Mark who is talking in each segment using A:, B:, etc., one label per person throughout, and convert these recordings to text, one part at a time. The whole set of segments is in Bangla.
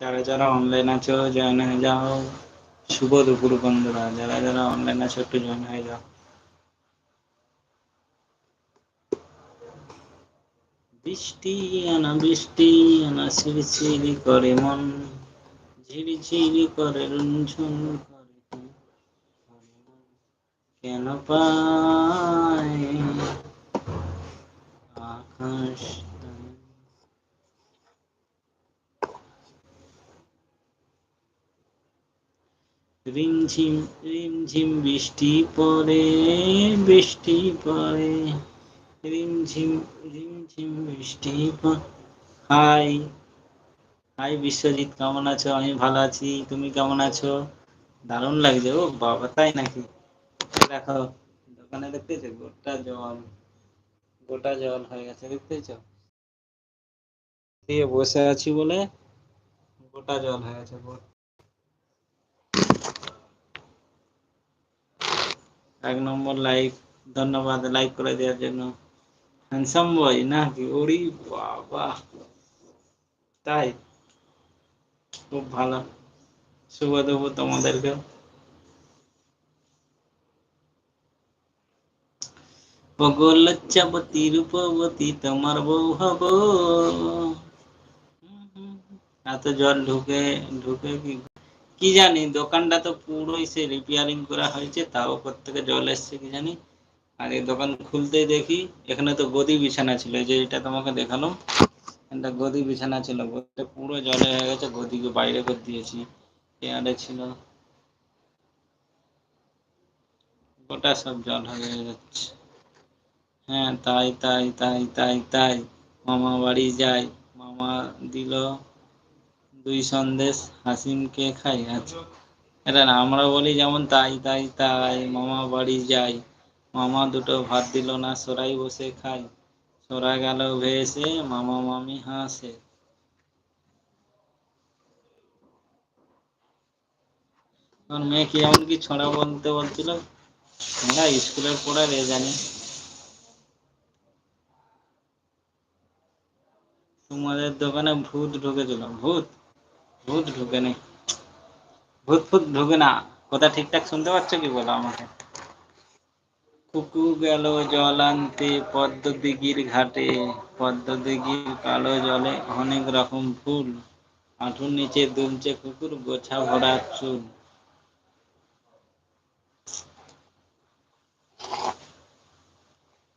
A: যারা যারা অনলাইন আছো জয়েন হয়ে যাও। শুভ দুপুর বন্ধুরা, যারা যারা অনলাইন আছো, একটু জয়েন হয়ে যাও। বৃষ্টি আনা বৃষ্টি আনা ঝিরিঝিরি করে মন। ঝিরিঝিরি করে রুনঝুন করে কেন পায়? আকাশ রিমঝিম রিমঝিম বৃষ্টি পড়ে বৃষ্টি পড়ে। রিমঝিম রিমঝিম বৃষ্টি হাই হাই বিশ্বজিৎ, কেমন আছো? আমি ভালো আছি, তুমি কেমন আছো? দারুণ লাগছে ও বাবা, তাই নাকি? দেখো, দোকানে দেখতেছো? গোটা জল গোটা জল হয়ে গেছে, দেখতেছো? দিয়ে বসে আছি বলে গোটা জল হয়ে গেছে এক নম্বর লাইক ধন্যবাদ লাইক করে দেওয়ার জন্য। হ্যান্ডসাম বয় নাকি ওরি বাবা। তাই? খুব ভালো। শুভ দেবো তোমাদেরকে লজ্জাবতী রূপবতী, তোমার বউ হব। এত জল ঢুকে ঢুকে কি কি জানি, দোকানটা তো পুরোই সে রিপেয়ারিং করা হয়েছে, তাও থেকে জল এসছে কি জানি। আর এই দোকান খুলতেই দেখি, এখানে তো গদি বিছানা ছিল যে এটা তোমাকে দেখালাম। এটা গদি বিছানা ছিল পুরো জলে হয়ে গেছে, গদিকে বাইরে করে দিয়েছি চেয়ারে ছিল। গোটা সব জল হয়ে যাচ্ছে। হ্যাঁ তাই তাই তাই তাই তাই, মামা বাড়ি যাই মামা দিল। দুই সন্দেশ হাসিমকে খাই। আচ্ছা এটা না, আমরা বলি যেমন তাই তাই তাই, মামা বাড়ি যাই। মামা দুটো ভাত দিল না, সরাই বসে খাই সরা গেল ভেসে, মামা মামি হাসে। আমার মেয়ে কি এমন কি ছড়া বলতে বলছিল? আমরা স্কুলের পড়া রে জানি। তোমাদের দোকানে ভূত ঢুকেছিল। ভূত? ভূত ঢুকে নেই। ভূত ফুত ঢুকে না। কথা ঠিকঠাক শুনতে পাচ্ছ কি বলো আমাকে? কুকু গেল জল আনতে পদ্ম দিঘির ঘাটে। পদ্ম দিঘির কালো জলে অনেক রকম ফুল। নিচে দুমছে কুকুর, গোছা ভরা চুল।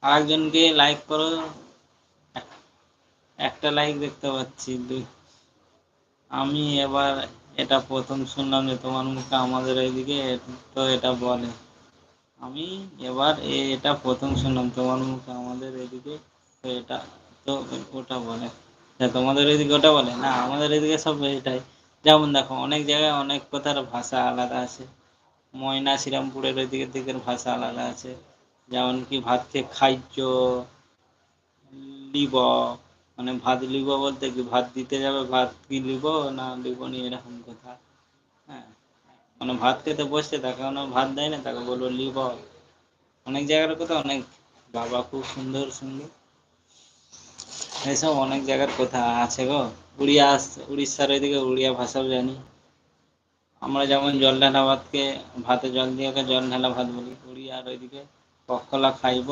A: আরেকজনকে লাইক করো। একটা লাইক দেখতে পাচ্ছি, দুই আমি এবার এটা প্রথম শুনলাম যে তোমার মুখে আমাদের এইদিকে তো এটা বলে। আমি এবার এটা প্রথম শুনলাম, তোমার মুখে আমাদের এদিকে তো এটা, তো ওটা বলে। তোমাদের এদিকে ওটা বলে? না, আমাদের এদিকে সব এটাই। যেমন দেখো, অনেক জায়গায় অনেক কথার ভাষা আলাদা আছে। ময়না শ্রীরামপুরের ওইদিকের দিকের ভাষা আলাদা আছে। যেমন কি ভাত খেয়ে খাইছ লিব মানে ভাত লিব বলতে কি, ভাত দিতে যাবে, ভাত কি লিব না লিব নি এরকম কথা। হ্যাঁ মানে ভাত খেতে বসছে, তাকে কোনো ভাত দেয় না, তাকে বলব লিব। অনেক জায়গার কথা, অনেক বাবা খুব সুন্দর সুন্দর এসব অনেক জায়গার কথা আছে গো। উড়িয়া উড়িষ্যার ওইদিকে উড়িয়া ভাষাও জানি। আমরা যেমন জল ঢালা ভাতকে ভাতে জল দিয়ে জল ঢালা ভাত বলি, উড়িয়ার ওইদিকে পকলা খাইব।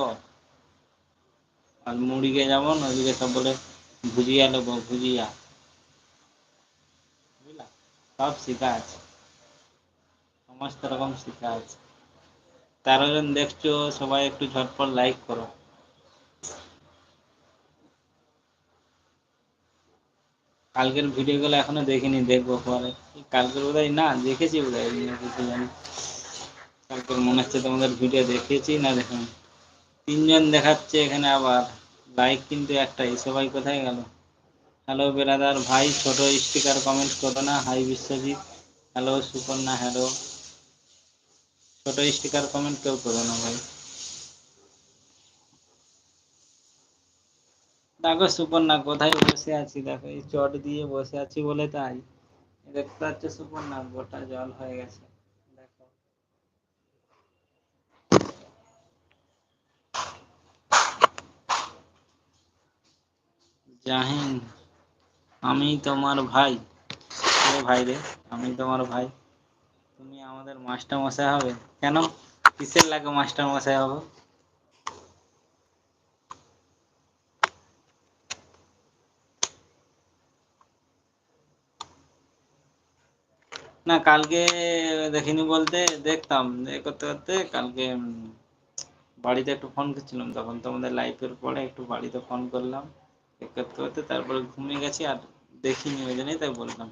A: আর মুড়িকে যেমন, ওইদিকে সব বলে ভুজিয়া নেব ভুজিয়া সব শেখা আছে সমস্ত রকম শেখা আছে তেরো জন দেখছ সবাই একটু ঝটপট লাইক করো কালকের ভিডিওগুলো এখনও দেখিনি দেখব পরে কালকের বোধ না দেখেছি বোধ হয় জানি কালকের মনে হচ্ছে তোমাদের ভিডিও দেখেছি না দেখুন তিনজন দেখাচ্ছে এখানে আবার লাইক কিন্তু একটাই সবাই কোথায় গেল? হ্যালো বেরাদার ভাই, ছোট স্টিকার কমেন্ট করো না hi Biswajit. Hello Suparna hello ছোট স্টিকার কমেন্ট কেউ করো না ভাই। দেখো সুপর্ণা, কোথায় বসে আছি? দেখো, এই চট দিয়ে বসে আছি বলে তাই। দেখতে পাচ্ছ সুপর্ণা, গোটা জল হয়ে গেছে। জাহিন, আমি তোমার ভাই। ও ভাই রে? আমি তোমার ভাই। তুমি আমাদের মাস্টার মশাই হবে? কেন? কিসের লাগে মাস্টার মশাই হব? না, কালকে দেখিনি বলতে, দেখতাম। এ করতে করতে কালকে বাড়িতে একটু ফোন করছিলাম। তখন তোমাদের লাইফের পরে একটু বাড়িতে ফোন করলাম। এ করতে করতে তারপরে ঘুমিয়ে গেছি আর দেখিনি ওই জন্যই তাই বললাম।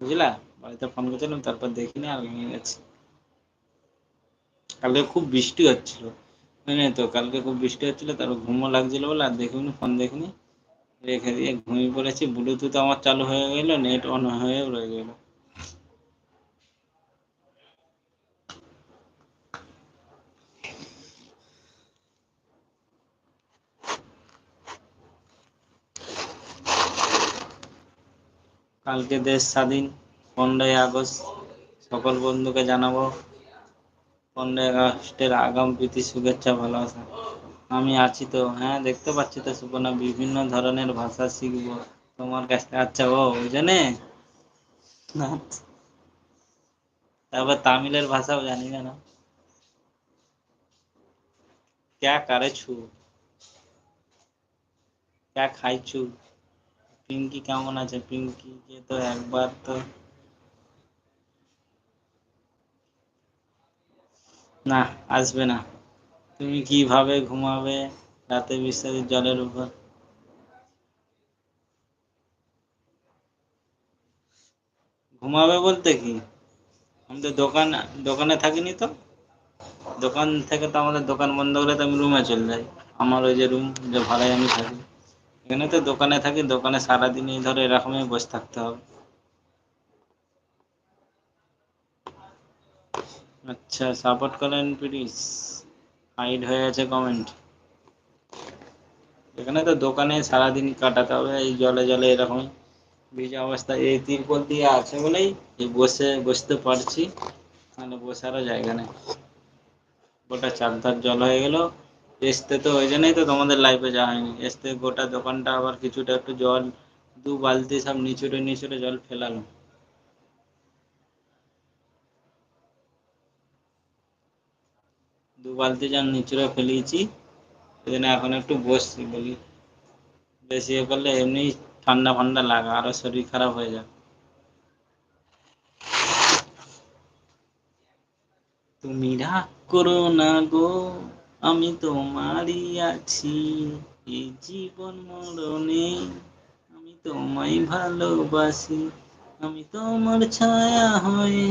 A: বুঝলা? বাড়িতে ফোন করছিলাম, তারপর দেখিনি আর ঘুমিয়ে গেছি। কালকে খুব বৃষ্টি হচ্ছিল, বুঝলি তো? কালকে খুব বৃষ্টি হচ্ছিল, তারপর ঘুমও লাগছিল বলে আর দেখিনি ফোন দেখিনি। রেখে দিয়ে ঘুমিয়ে পড়েছি। ব্লুটুথ আমার চালু হয়ে গেল নেট অন হয়ে রয়ে গেল। কালকে দেশ স্বাধীন, পনেরোই আগস্ট সকল বন্ধুকে জানাব। পনেরোই আগস্টের আগাম প্রীতি, শুভেচ্ছা, ভালোবাসা। আমি আছি তো হ্যাঁ দেখতে পাচ্ছি তো সুপর্ণা, বিভিন্ন ধরনের ভাষা শিখব। তোমার কাছ থেকে আচ্ছা ও ওই জন্যে তারপর তামিলের ভাষাও জানি না। ক্যা করেছু? ক্যা খাইছু? পিঙ্কি কেমন আছে? পিঙ্কিকে তো একবার তো না, আসবে না। তুমি কীভাবে ঘুমাবে রাতে বৃষ্টির জলের উপর? ঘুমাবে বলতে কি? আমি তো দোকান, দোকানে থাকিনি তো? দোকান থেকে তো আমাদের দোকান বন্ধ করে তো আমি রুমে চলে যাই। আমার ওই যে রুম যে ভাড়ায় আমি থাকি। এখানে তো দোকানে থাকি, দোকানে সারাদিনই ধরে এরকমই বসে থাকতে হবে। আচ্ছা সাপোর্ট করেন প্লিজ হাইড হয়ে আছে কমেন্ট এখানে তো দোকানে সারাদিন কাটাতে হবে, এই জলে জলে এরকম ভিজা অবস্থা, এই তিরপল দিয়ে আছে বলেই এই বসে, বসতে পারছি। মানে বসারও জায়গা নেই। গোটা চারধার জল হয়ে গেল। এসতে তো ওই জন্যই তো তোমাদের লাইফে যাওয়া হয়নি। এসতে গোটা দোকানটা আবার কিছুটা একটু জল, দু বালতি সব নিচুড়ে নিচুড়ে জল ফেলালো। দু বালতি জল নিচুড়ে ফেলিয়েছি এই জন্য এখন একটু বসছি বলি। বেশি ইয়ে করলে এমনি ঠান্ডা ফান্ডা লাগা, আরও শরীর খারাপ হয়ে যাবে। তুমি রাগ করো না গো। আমি তোমারই আছি এই জীবন মরণে। আমি তোমায় ভালোবাসি, আমি তোমার ছায়া হয়ে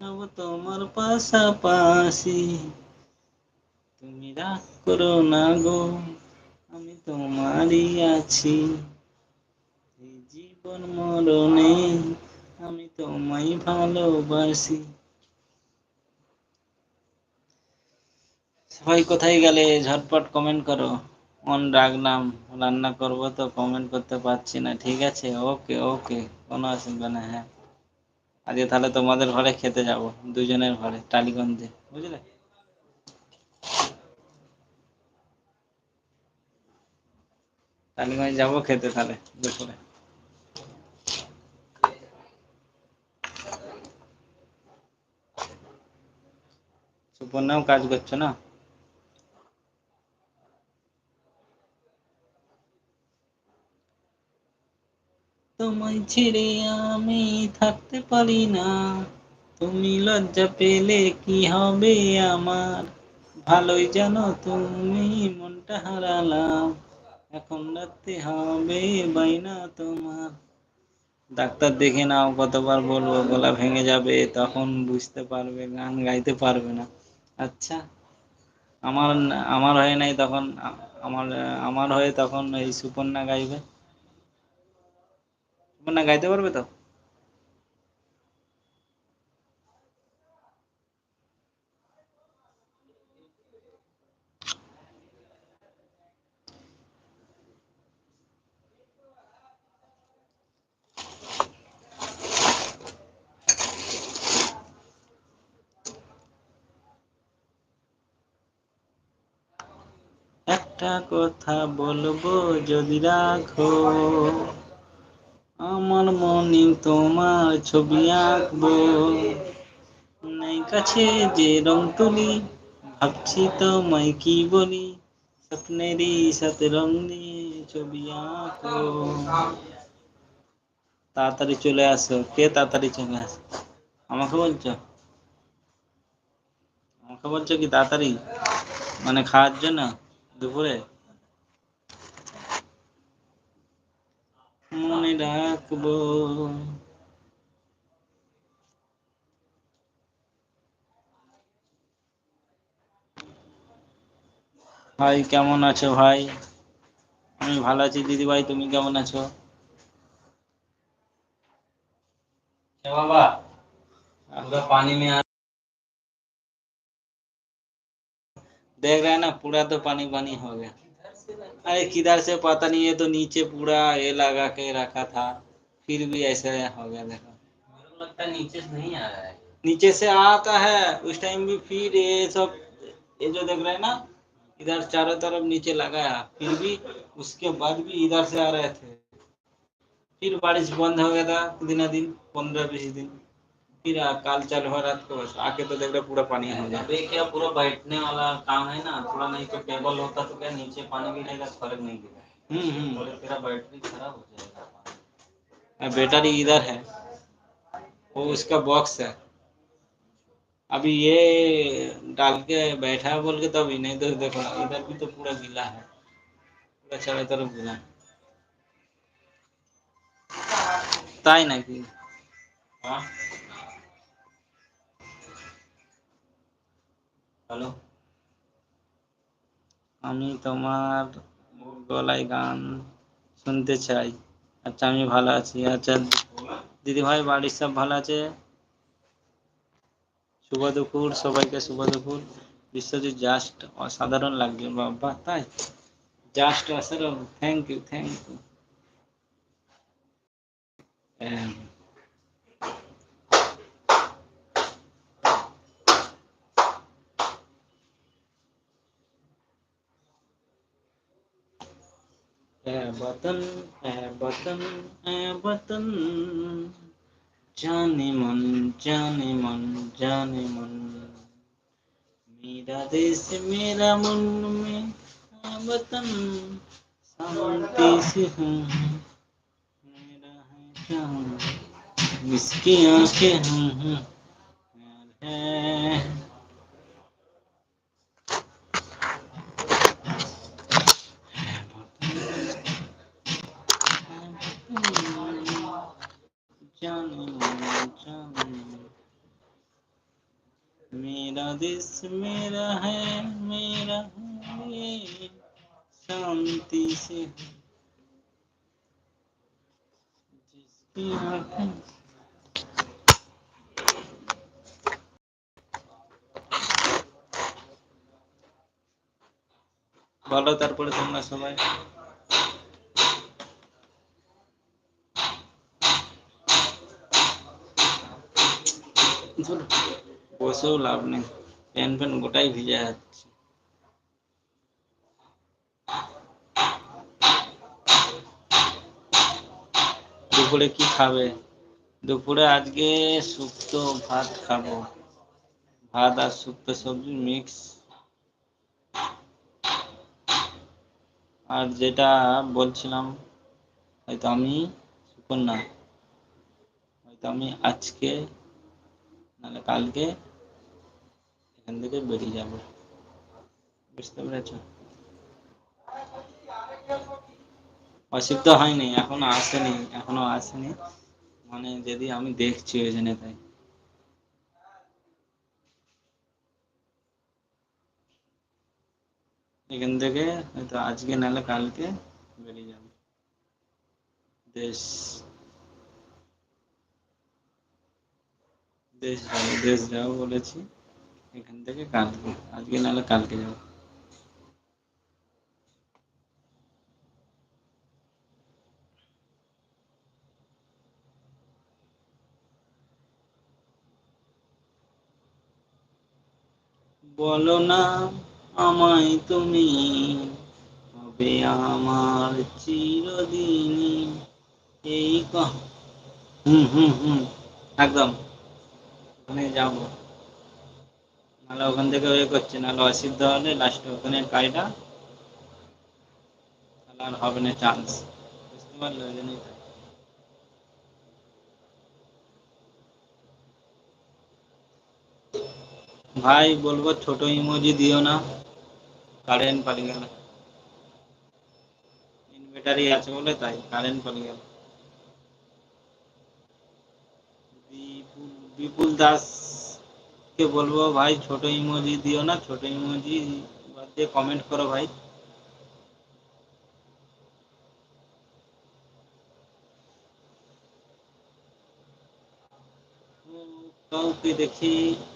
A: যাব তোমার পাশাপাশি। তুমি রাগ করো না গো, আমি তোমারই আছি। এই জীবন মরণে আমি তোমায় ভালোবাসি। সবাই কোথায় গেলে? ঝটপট কমেন্ট করো। অন রাখলাম রান্না করব তো কমেন্ট করতে পারছি না। ঠিক আছে ওকে ওকে কোনো অসুবিধা না হ্যাঁ। আজকে তাহলে তোমাদের ঘরে খেতে যাব, দুজনের ঘরে, টালিগঞ্জে, বুঝলে? টালিগঞ্জ যাব খেতে তাহলে, দুপুরে। সুপর্ণাও কাজ করছ না? তোমায় ছেড়ে আমি থাকতে পারি না। তুমি লজ্জা পেলে কি হবে আমার? ভালোই জানো তুমি মনটা হারালাম। এখন রাখতে হবে বাইনা তোমার। ডাক্তার দেখে নাও, কতবার বলব, গলা ভেঙে যাবে, তখন বুঝতে পারবে, গান গাইতে পারবে না। আচ্ছা আমার আমার হয়ে নাই তখন, আমার আমার হয়ে তখন এই সুপর্ণা গাইবে। সুপর্ণা গাইতে পারবে তো? একটা কথা বলব যদি রাখো। আমার মনে তোমার ছবি আঁকবো। নাই কাছে যে রং তুলি, ভাবছি তোমায় কি বলি? স্বপ্নেরই সাথে রং নিয়ে ছবি আঁকবো তাড়াতাড়ি চলে আসো। কে তাড়াতাড়ি চলে আসো? আমাকে বলছো? আমাকে বলছো কি তাড়াতাড়ি? মানে খাওয়ার জন্য? দুপুরে? মনে রাখবো ভাই কেমন আছো ভাই আমি ভালো আছি দিদি ভাই তুমি কেমন আছো क्या बाबा आपका पानी में आ देख रहे हैं ना पूरा तो पानी पानी हो गया अरे किधर से पता नहीं है तो नीचे पूरा ये लगा के रखा था फिर भी ऐसे हो गया देखो।
B: लगता है नीचे से नहीं आ रहा है।
A: नीचे से आता है उस टाइम भी फिर ये सब ये जो देख रहे हैं ना इधर चारों तरफ़ नीचे लगाया फिर भी उसके बाद भी इधर से आ रहे थे। फिर बारिश बंद हो गया था दिन दिन पंद्रह बीस दिन। फिर काल चल हो रात को बस आके तो देख रहे पूरा पानी हो गया।
B: अभी क्या पूरा बैठने वाला काम है ना? थोड़ा नहीं तो टेबल होता तो क्या नीचे पानी भी रहेगा तो फ़र्क नहीं गिरा
A: हम्म हम्म।
B: तेरा बैटरी खराब हो जाएगा।
A: बैटरी इधर है। वो उसका बॉक्स है। अभी ये डाल के बैठा है बोल के तो अभी नहीं तो देखो इधर भी तो पूरा गीला है। पूरा चारों तरफ़ गीला है। हाँ? ताई ना कि।
B: हाँ? हेलो
A: আমি তোমার গলায় গান শুনতে চাই। আচ্ছা আমি ভালো আছি। আচ্ছা দিদি ভাই বাড়ির সব ভালো আছে? শুভ দুপুর, সবাইকে শুভ দুপুর। বিশ্বজিৎ জাস্ট অসাধারণ লাগছে। বাবা, তাই? জাস্ট অসাধারণ। থ্যাংক ইউ থ্যাংক ইউ है वतन है वतन है वतन। जाने मन जाने मन जाने मन। मेरा देश, मेरा मन में है वतन। शांति से हूँ, मेरा है जान। इसकी आँखें हूँ हूँ है जाने मन जाने मन। मेरा देश मेरा है मेरा है ये शांति से जिसकी आंखें বলো তারপরে তোমরা সবাই ধুর, বসেও লাভ নেই। প্যান প্যান গোটাই ভিজে যাচ্ছে। দুপুরে কি খাবে? দুপুরে আজকে শুক্তো ভাত খাব। ভাত আর শুক্তো সবজি মিক্স আর যেটা বলছিলাম, হয়তো আমি সুকন্যা হয়তো আমি আজকে, নাহলে কালকে এখান থেকে বেরিয়ে যাব। বুঝতে পেরেছ? অসুবিধ হয়নি, এখনও আসেনি এখনও আসেনি। মানে যদি আমি দেখছি ওই জন্য তাই। এখান থেকে হয়তো আজকে নাহলে কালকে বেরিয়ে যাব। দেশ। দেশ যাব দেশ যাব বলেছি। এখান থেকে কালকে আজকে নাহলে কালকে যাব বলো না আমায় তুমি হবে আমার চিরদিনই এই কহ হুম হুম হুম একদম ওখানে যাব নাহলে ওখান থেকে ওয়ে করছে নাহলে অসিদ্ধ হলে লাস্টে ওখানে কাজটা তাহলে আর হবে না চান্স বুঝতে পারলে ওই জন্যই তাই। ভাই বলব ছোট ইমোজি দিও না কারেন্ট পালিয়ে গেল ইনভার্টারই আছে বলে তাই কারেন্ট পালিয়ে গেল বিপুল বিপুল দাস কে বলব, ভাই, ছোট ইমোজি দিও না, ছোট ইমোজি বাদ দিয়ে কমেন্ট করো ভাই। কাউকে দেখে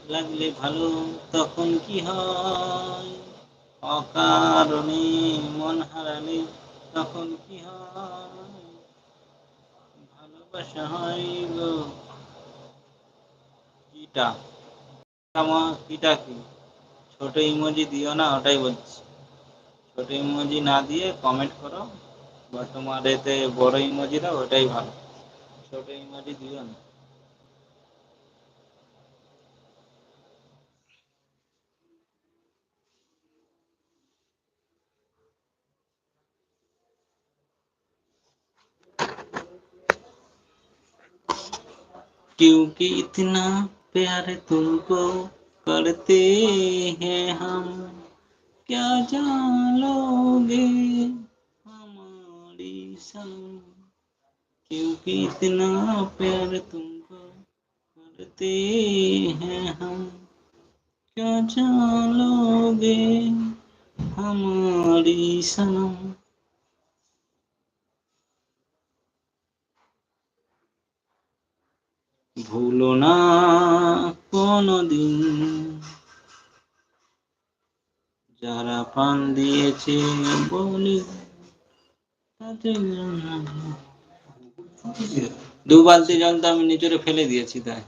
A: লাগলে ভালো, তখন কি হয়? অকারণে মন হারালে তখন কি হয়? ভালোবাসা হয় গো। কিটা আমার কিটা কি ছোট ইমোজি দিও না ওটাই বলছি ছোট ইমোজি না দিয়ে কমেন্ট করো বা তোমার এতে বড় ইমোজি দাও ওটাই ভালো ছোট ইমোজি দিও না क्योंकि इतना प्यार तुमको करते हैं हम। क्या जान लोगे हमारी सब क्योंकि इतना प्यार तुमको करते हैं हम। क्या जान लोगे हमारी संग? भूलो ना কোনদিন। যারা পান দিয়েছে বলি দু বালতি জল তো আমি নিচুরে ফেলে দিয়েছি তাই